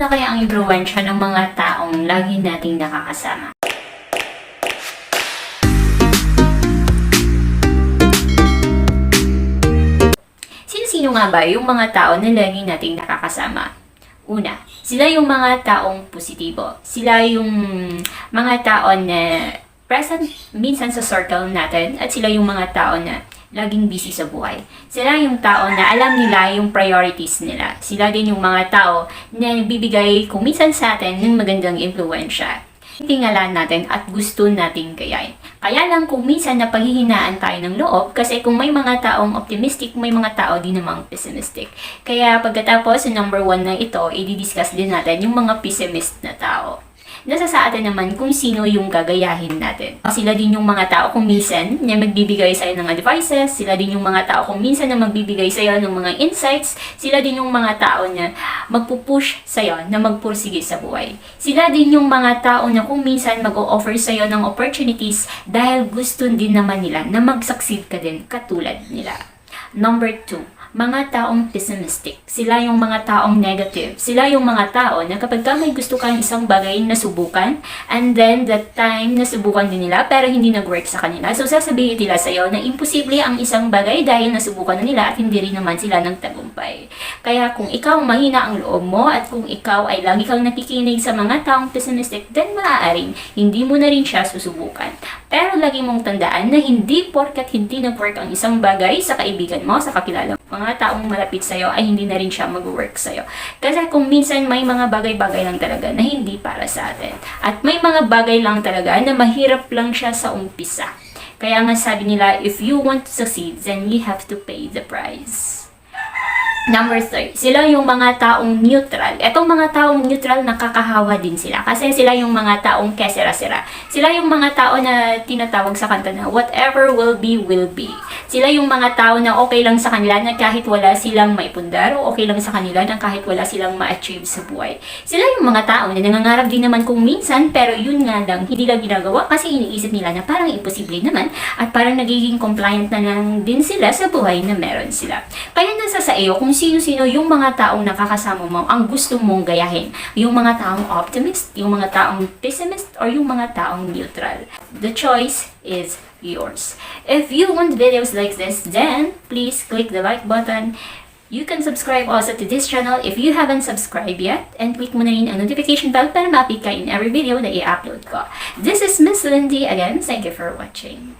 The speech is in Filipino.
Ano kaya ang impluensya ng mga taong lagi nating nakakasama? Sino-sino nga ba yung mga tao na lagi nating nakakasama? Una, sila yung mga taong positibo. Sila yung mga tao na present minsan sa circle natin at sila yung mga tao na laging busy sa buhay. Sila yung tao na alam nila yung priorities nila. Sila din yung mga tao na bibigay kung minsan sa atin ng magandang impluensya. Tingala natin at gusto nating gayahin. Kaya lang kung minsan napaghihinaan tayo ng loob kasi kung may mga taong optimistic, may mga tao din namang pessimistic. Kaya pagkatapos sa number one na ito, i-discuss din natin yung mga pessimist na tao nasa sa atin naman kung sino yung gagayahin natin. Sila din yung mga tao kung minsan na magbibigay sa'yo ng advices, sila din yung mga tao kung minsan na magbibigay sa'yo ng mga insights, sila din yung mga tao na magpupush sa'yo na magpursige sa buhay. Sila din yung mga tao na kung minsan mag-o-offer sa'yo ng opportunities dahil gusto din naman nila na mag-succeed ka din katulad nila. Number two, mga taong pessimistic. Sila yung mga taong negative. Sila yung mga tao na kapag ka may gusto kang isang bagay na subukan, and then that time na subukan din nila pero hindi nag-work sa kanila. So sasabihin nila sa'yo na imposible ang isang bagay dahil nasubukan na nila at hindi rin naman sila nagtagumpay. Kaya kung ikaw mahina ang loob mo at kung ikaw ay lagi kang nakikinig sa mga taong pessimistic, then maaaring hindi mo na rin siya susubukan. Pero lagi mong tandaan na hindi porkat hindi nag-work ang isang bagay sa kaibigan mo, sa kakilala mo, mga taong malapit sa'yo ay hindi na rin siya mag-work sa'yo. Kasi kung minsan may mga bagay-bagay lang talaga na hindi para sa atin. At may mga bagay lang talaga na mahirap lang siya sa umpisa. Kaya nga sabi nila, if you want to succeed, then you have to pay the price. Number three, sila yung mga taong neutral. Etong mga taong neutral, nakakahawa din sila. Kasi sila yung mga taong kesera-sera. Sila yung mga tao na tinatawag sa kanta na whatever will be, will be. Sila yung mga tao na okay lang sa kanila na kahit wala silang maipundar o okay lang sa kanila na kahit wala silang ma-achieve sa buhay. Sila yung mga tao na nangangarap din naman kung minsan pero yun nga lang hindi lang ginagawa kasi iniisip nila na parang imposible naman at parang nagiging compliant na lang din sila sa buhay na meron sila. Kaya nasa sa iyo kung sino-sino yung mga taong nakakasama mo ang gusto mong gayahin. Yung mga taong optimist, yung mga taong pessimist, or yung mga taong neutral. The choice is yours. If you want videos like this, then please click the like button. You can subscribe also to this channel if you haven't subscribed yet and click mo na rin ang notification bell para ma-update in every video na i-upload ko. This is Miss Lindy again. Thank you for watching.